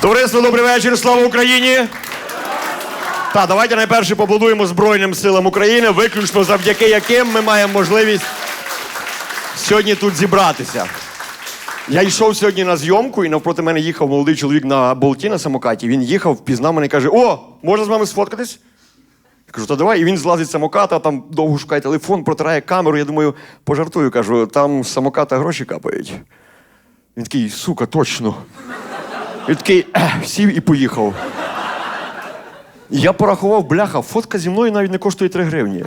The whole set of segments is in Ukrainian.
Товариство, добрий вечір, слава Україні! Та давайте найперше побудуємо Збройним силам України, виключно завдяки яким ми маємо можливість сьогодні тут зібратися. Я йшов сьогодні на зйомку, і навпроти мене їхав молодий чоловік на болті на самокаті. Він їхав, впізнав мене і каже: О, можна з вами сфоткатись? Я кажу, та давай, і він злазить з самоката, там довго шукає телефон, протирає камеру. Я думаю, пожартую, кажу, там з самоката гроші капають. Він такий, сука, точно. Він такий сів і поїхав. Я порахував, бляха, фотка зі мною навіть не коштує 3 гривні.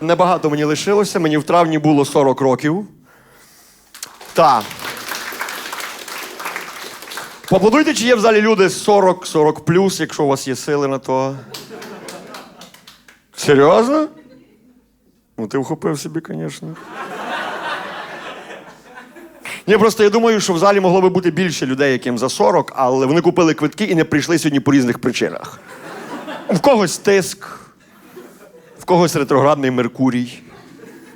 Небагато мені лишилося, мені в травні було 40 років. Та. Поаплодуйте, чи є в залі люди 40-40 плюс, якщо у вас є сили на то. Серйозно? Ну, ти вхопив собі, звісно. Ні, просто я думаю, що в залі могло би бути більше людей, яким за 40, але вони купили квитки і не прийшли сьогодні по різних причинах. В когось тиск, в когось ретроградний Меркурій,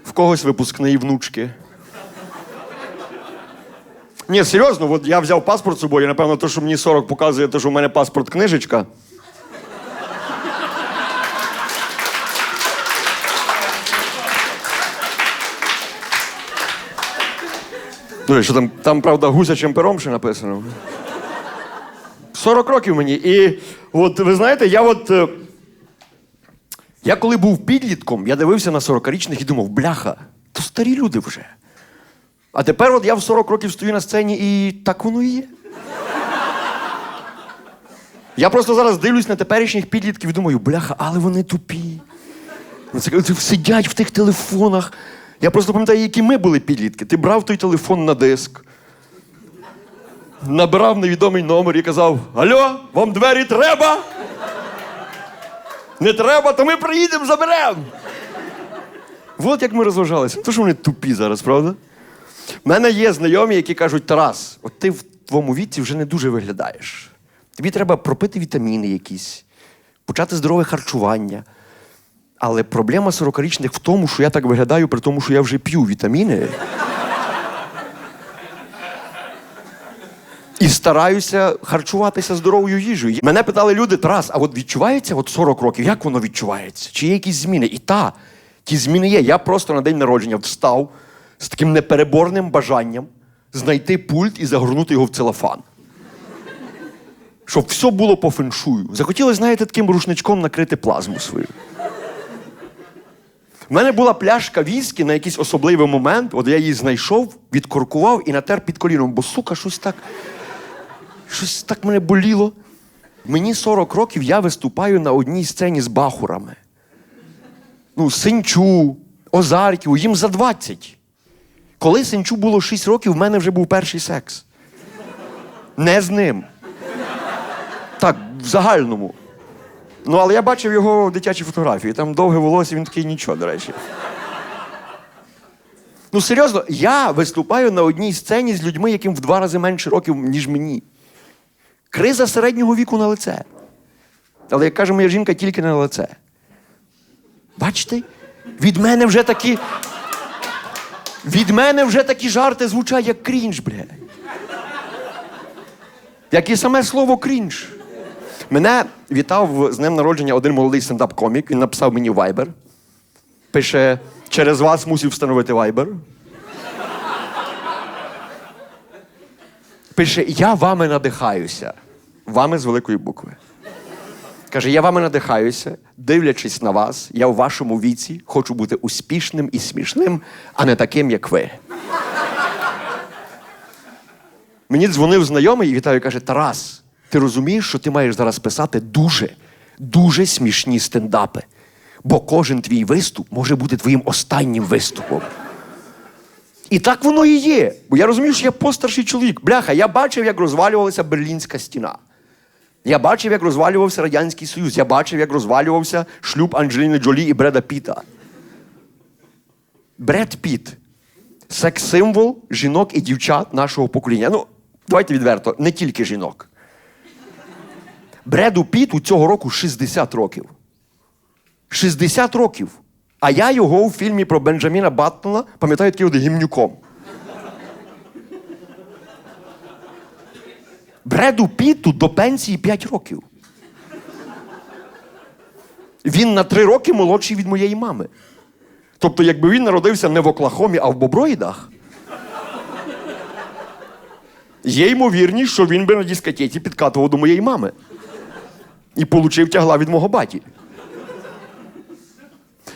в когось випускний внучки. Ні, серйозно, от я взяв паспорт з собою, напевно, то, що мені 40 показує, то, що в мене паспорт книжечка. Ну, що там, там, правда, гусячим пером ще написано. 40 років мені. І от ви знаєте, я от. е, Я коли був підлітком, я дивився на 40-річних і думав, бляха, то старі люди вже. А тепер от я в 40 років стою на сцені і так воно і є. Я просто зараз дивлюсь на теперішніх підлітків і думаю, бляха, але вони тупі. Це сидять в тих телефонах. Я просто пам'ятаю, які ми були підлітки. Ти брав той телефон на диск, набирав невідомий номер і казав: Алло, вам двері треба? Не треба, то ми приїдемо, заберемо. От як ми розважалися. То що вони тупі зараз, правда? У мене є знайомі, які кажуть: Тарас, от ти в твоєму віці вже не дуже виглядаєш. Тобі треба пропити вітаміни якісь, почати здорове харчування. Але проблема 40-річних в тому, що я так виглядаю, при тому, що я вже п'ю вітаміни. І стараюся харчуватися здоровою їжею. Мене питали люди, Тарас, а от відчувається от 40 років, як воно відчувається? Чи є якісь зміни? І та, ті зміни є. Я просто на день народження встав з таким непереборним бажанням знайти пульт і загорнути його в целофан. Щоб все було по феншую. Захотілося, знаєте, таким рушничком накрити плазму свою. У мене була пляшка віскі на якийсь особливий момент, от я її знайшов, відкоркував і натер під коліном, бо сука, щось так. Щось так мене боліло. Мені 40 років я виступаю на одній сцені з бахурами. Ну, Синчу, Озарків, їм за 20. Коли Синчу було 6 років, в мене вже був перший секс. Не з ним. Так, в загальному. Ну, але я бачив його дитячі фотографії. Там довге волосся, він такий нічого, до речі. Ну, серйозно, я виступаю на одній сцені з людьми, яким в два рази менше років, ніж мені. Криза середнього віку на лице. Але, як каже моя жінка, тільки на лице. Бачите? Від мене вже такі. Від мене вже такі жарти звучать, як крінж, бля. Як і саме слово крінж. Мене вітав з днем народження один молодий стендап-комік. Він написав мені Viber. Пише: через вас мусив встановити Viber. Пише: Я вами надихаюся. Вами з великої букви. Каже, я вами надихаюся, дивлячись на вас, я в вашому віці хочу бути успішним і смішним, а не таким, як ви. Мені дзвонив знайомий і вітаю, каже: Тарас, ти розумієш, що ти маєш зараз писати дуже, дуже смішні стендапи. Бо кожен твій виступ може бути твоїм останнім виступом. І так воно і є. Бо я розумію, що я постарший чоловік. Бляха, я бачив, як розвалювалася Берлінська стіна. Я бачив, як розвалювався Радянський Союз. Я бачив, як розвалювався шлюб Анджеліни Джолі і Бреда Піта. Бред Піт секс-символ жінок і дівчат нашого покоління. Ну, давайте відверто, не тільки жінок. Бреду Піту цього року 60 років. 60 років. А я його у фільмі про Бенджаміна Баттона пам'ятаю таким от гімнюком. Бреду Пітту до пенсії 5 років. Він на 3 роки молодший від моєї мами. Тобто, якби він народився не в Оклахомі, а в Боброїдах, є ймовірність, що він би на дискотеці підкатував до моєї мами і получив тягла від мого баті.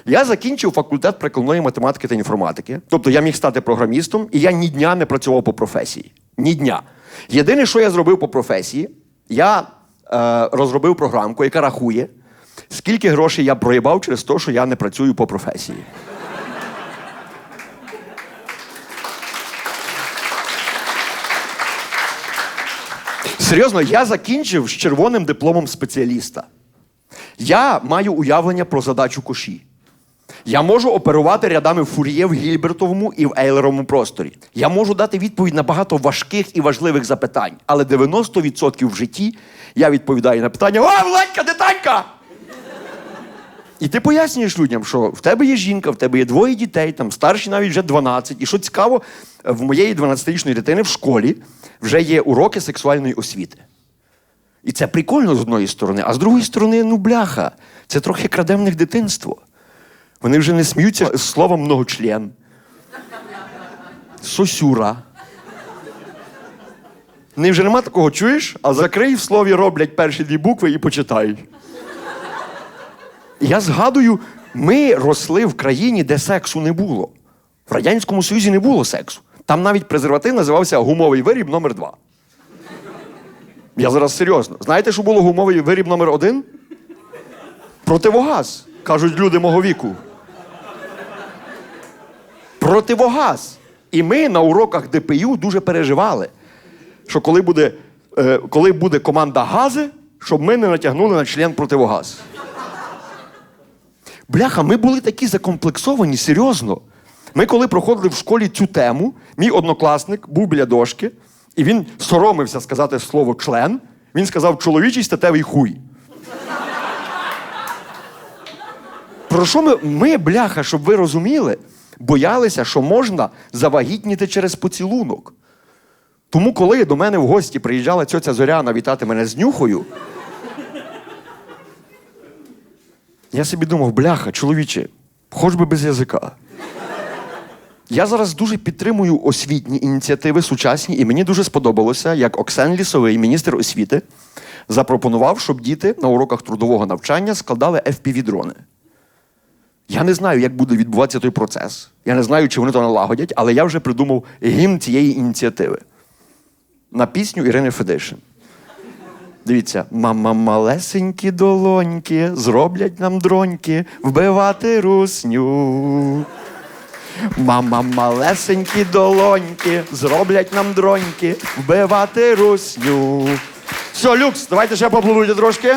Я закінчив факультет прикладної математики та інформатики. Тобто я міг стати програмістом, і я ні дня не працював по професії. Ні дня. Єдине, що я зробив по професії, я е, розробив програмку, яка рахує, скільки грошей я проїбав через те, що я не працюю по професії. Серйозно, я закінчив з червоним дипломом спеціаліста. Я маю уявлення про задачу коші. Я можу оперувати рядами фур'є в Гільбертовому і в Ейлеровому просторі. Я можу дати відповідь на багато важких і важливих запитань, але 90% в житті я відповідаю на питання: О, Владька, де Танька? І ти пояснюєш людям, що в тебе є жінка, в тебе є двоє дітей, там старші навіть вже 12. І що цікаво, в моєї 12-річної дитини в школі вже є уроки сексуальної освіти. І це прикольно з одної сторони, а з другої сторони, ну бляха, це трохи краде в них дитинство. Вони вже не сміються з словом многочлен. Сосюра. Не вже нема такого, чуєш? А закрий в слові роблять перші дві букви і почитай. Я згадую, ми росли в країні, де сексу не було. В Радянському Союзі не було сексу. Там навіть презерватив називався гумовий виріб номер два. Я зараз серйозно. Знаєте, що було гумовий виріб номер один? Противогаз, кажуть люди мого віку. Противогаз. І ми на уроках ДПЮ дуже переживали, що коли буде, е, коли буде команда гази, щоб ми не натягнули на член противогаз. Бляха, ми були такі закомплексовані, серйозно. Ми, коли проходили в школі цю тему, мій однокласник був біля дошки, і він соромився сказати слово член. Він сказав чоловічий статевий хуй. Про що ми, ми, бляха, щоб ви розуміли, боялися, що можна завагітніти через поцілунок. Тому, коли до мене в гості приїжджала цьоця Зоряна вітати мене з нюхою, я собі думав, бляха, чоловіче, хоч би без язика. Я зараз дуже підтримую освітні ініціативи сучасні, і мені дуже сподобалося, як Оксен Лісовий, міністр освіти, запропонував, щоб діти на уроках трудового навчання складали FPV-дрони. Я не знаю, як буде відбуватися той процес. Я не знаю, чи вони то налагодять, але я вже придумав гімн цієї ініціативи на пісню Ірини Федишин. Дивіться, мама малесенькі долоньки, зроблять нам дроньки, вбивати русню. Мама малесенькі долоньки, зроблять нам дроньки, вбивати русню. Все, люкс, давайте ще поаплодуйте трошки.